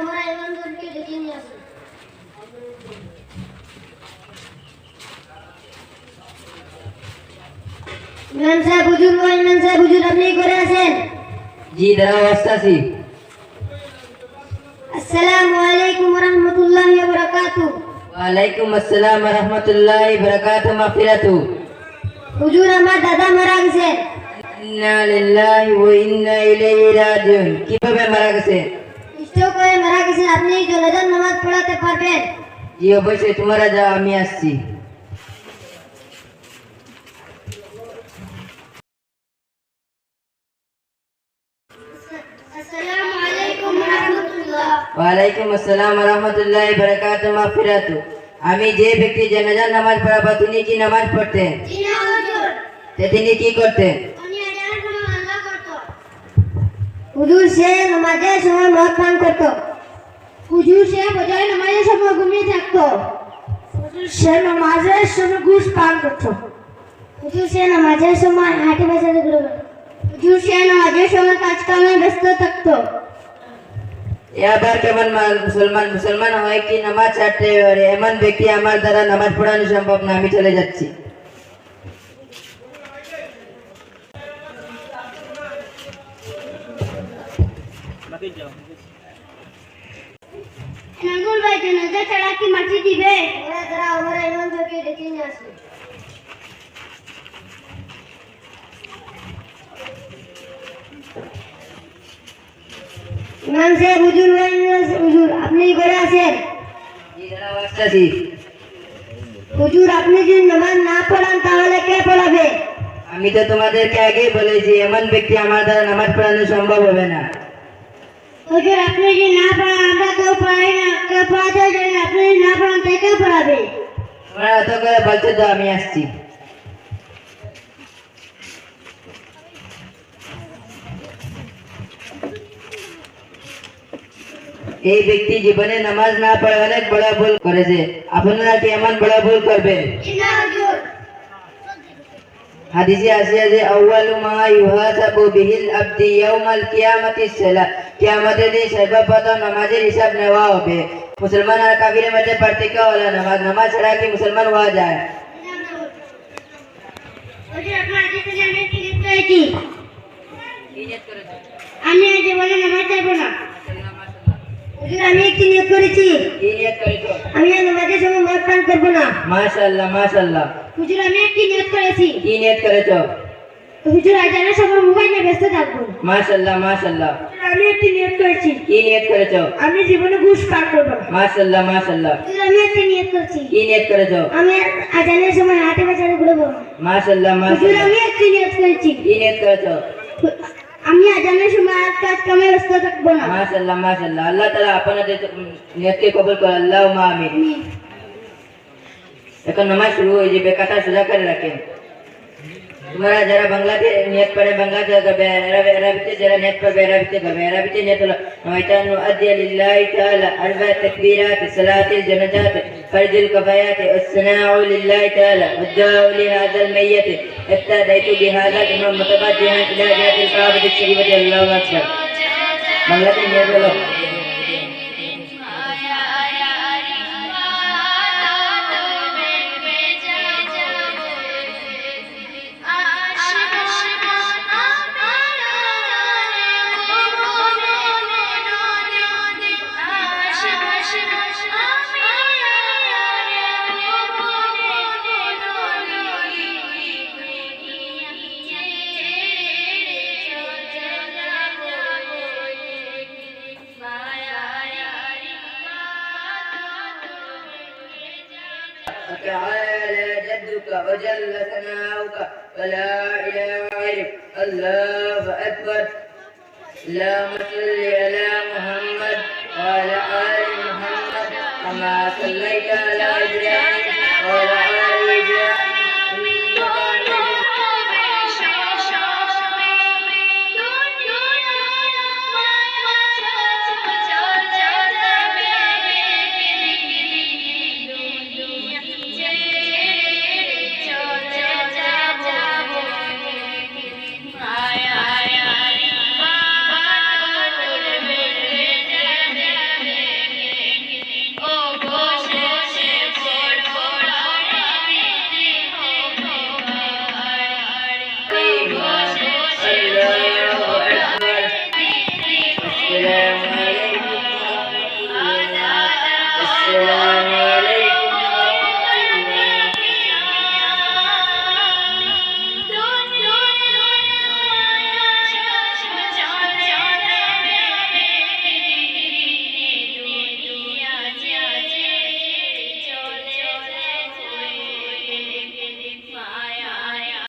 Assalamualaikum warahmatullahi wabarakatuh. Waalaikumsalam warahmatullahi wabarakatuh. Maafiratuh. Hujur amat ada marang sen. Innalillahi wa inna ilaihi rajiun. Kita bermarang কেউ করে মারা গেছেন আপনি জনজন নামাজ পড়াতে পারবেন জি অবশ্যই তোমরা যাও আমি আসছি ওয়ালাইকুম আসসালাম রহমতুল্লাহ বরকাত মাফিরাত আমি যে ব্যক্তি জানাজার নামাজ পড়াবো তিনি কি নামাজ পড়তেন তিনি কি করতেন হুজুর সে নামাজের সময় মদ পান করত হুজুর সে বজায় নামাজের সময় ঘুমিয়ে থাকত হুজুর সে নামাজের সময় ঘুষ পান করত হুজুর সে নামাজের সময় হাঁটি বাজাতে ঘুরে হুজুর সে নামাজের সময় কাজকর্মে ব্যস্ত থাকত আবার কেমন মুসলমান মুসলমান হয় কি নামাজ ছাড়তে এমন ব্যক্তি আমার দ্বারা নামাজ পড়ানো সম্ভব না আমি চলে যাচ্ছি কে যাব আমরা আমরা যখন দেখা থাকি মাটি দিবে ওরা যারা আমরা ইননকে দেখিন আসু ইনন শে হুজুর ওয়াইনু হুজুর আপনি গড়া আছেন এই দড়া ওয়াক্তাসি হুজুর আপনি যখন না পড়ান তালে কে পড়াবে আমি তো তোমাদের কেগে বলে যে এমন ব্যক্তি আমাদের নামাজ পড়ার সম্ভব হবে না ઓકે આપણે જે ના પણ આંબા તો પાઈ ના પાતો જ આપણે ના પણ તે કે પડાવે আমরা তো করে বলতে তো আমি আসছি এই ব্যক্তি জীবনে নামাজ না পড়ে অনেক বড় ভুল করেছে আপনারা কি এমন বড় ভুল করবেন হাদিসে আসিয়া যে আউয়ালু মা ইউহাসাবু বিহিল আবদি ইয়াউমাল কিয়ামাতিস সালাত કે અમારે દે સાબ પત નમાજી રિસાબ નેવા ઓબે મુસ્લમાન કા વિરે મથે પડતી કોલા નમાજ નમાજ ચડાવી મુસ્લમાન વા આ જાય ઓકે અપના જીત ને નિયત કરી લીપલી કી ઈજાત કરો અમે આજે બોલ નમાજ થાય બોલા મુજીને આમ એક તને કરી ચી ઈજાત કરો અને નમેષો મોકટન કરબના માશાલ્લા માશાલ્લા મુજીને આમ એક કી નિયત કરી ચી ઈ નિયત કરો হুজুর আজ আমি মোবাইল মোবাইলে ব্যস্ত থাকবো মাশাআল্লাহ মাশাআল্লাহ আমি একটি নিয়ত করেছি কি নিয়ত করেছো আমি জীবনে ঘুষ পার করব মাশাআল্লাহ মাশাআল্লাহ আমি একটি নিয়ত করেছি কি নিয়ত করেছো আমি আজানের সময় হাটে বাজারে ঘুরবো মাশাআল্লাহ মাশাআল্লাহ আমি একটি নিয়ত করেছি কি নিয়ত করেছো আমি আজানের সময় আর কাজ কামে ব্যস্ত থাকবো না মাশাআল্লাহ মাশাআল্লাহ আল্লাহ তাআলা আপনাদের নিয়তকে কবুল করে আল্লাহুম্মা আমিন এখন নামাজ শুরু হয়ে যাবে কাটা সোজা করে রাখেন तुम्हारा जरा बंगला के नियत पर बंगला के गबे रबे रबते जरा नियत पर बे रबते गबे रबते नियत ला वैतान अद्य लिल्लाहि तआला अरबा तकबीरात सलात जनजात फर्ज कफायात अस्नाउ लिल्लाहि तआला वद्दाउ लि हदल मय्यत इत्तादैतु बिहादा इमाम मुतबज्जिहान इला जातिल काबत शरीफत अल्लाहु अकबर बंगला के नियत ला تعالى جدك وجل ثناؤك فلا إله غيرك الله أكبر اللهم صل على محمد وعلى آل محمد كما صليت على إبراهيم